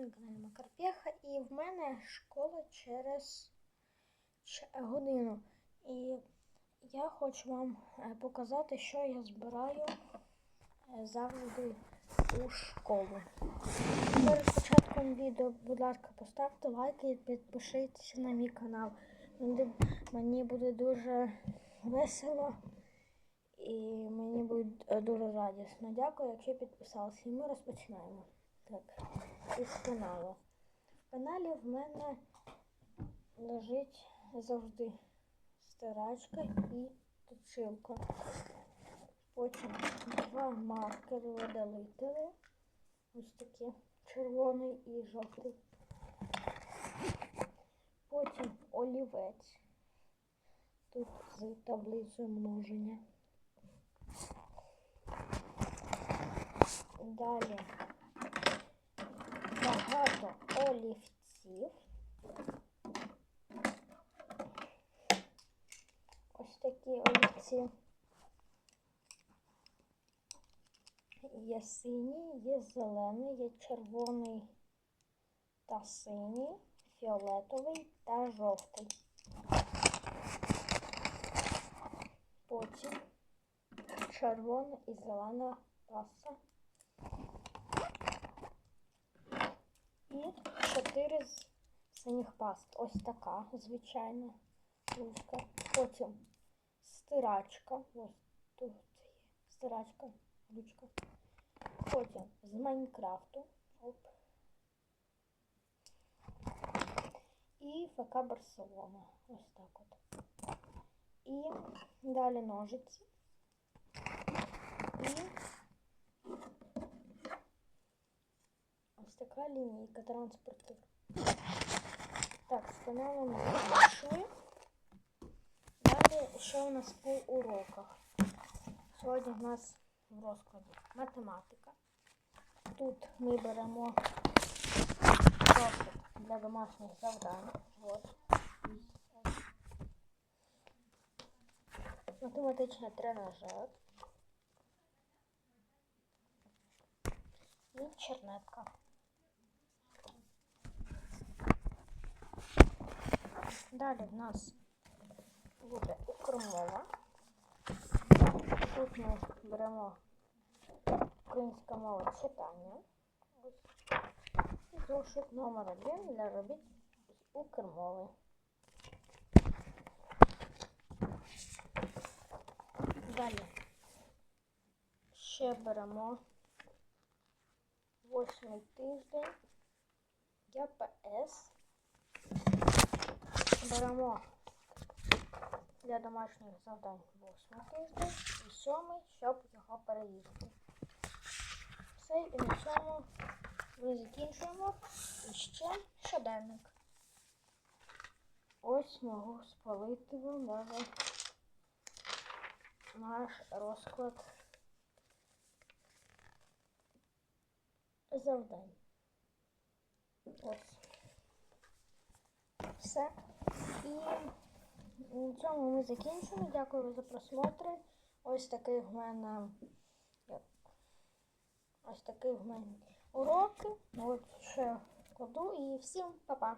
на каналі Макарпєха і в мене школа через годину. І я хочу вам е, показати, що я збираю е, завжди у школу. Перед початком відео, будь ласка, поставте лайк і підпишіться на мій канал. Мені, мені буде дуже весело і мені буде е, дуже радісно. Дякую, якщо підписалися. І ми розпочинаємо. Так, із каналу. В каналі в мене лежить завжди стирачка і точилка. Потім два маркери видалителі. Ось такі червоний і жовтий. Потім олівець. Тут з таблицею множення. Далі олівців. Ось такі олівці. Є синій, є зелений, є червоний та синій, фіолетовий та жовтий. Потім червона і зелена паса. І чотири з синіх паст. Ось така звичайна ручка. Потім стирачка. Ось тут є стирачка, ручка. Потім з Майнкрафту. Оп. І ФК Барселона. Ось так от. І далі ножиці. І ось така лінійка транспортер. Так, каналом пішли. Далі що у нас по уроках? Сьогодні в нас в розкладі математика. Тут ми беремо для домашніх завдань. От. Математичний тренажер. І чернетка. Далі в нас буде укрмова. Тут ми беремо українська мова читання. Зошит номер один для робіт з укрмови. Далі ще беремо восьмий тиждень ЯПС. Беремо для домашніх завдань восьмий тиждень і сьомий, щоб його переїсти. Все, і на цьому ми закінчуємо. І ще щоденник. Ось можу спалити вам навіть наш розклад завдань. Ось. Все. І на цьому ми закінчимо. Дякую за просмотри. Ось такий в мене ось такий в мене уроки. От ще коду. і всім па-па.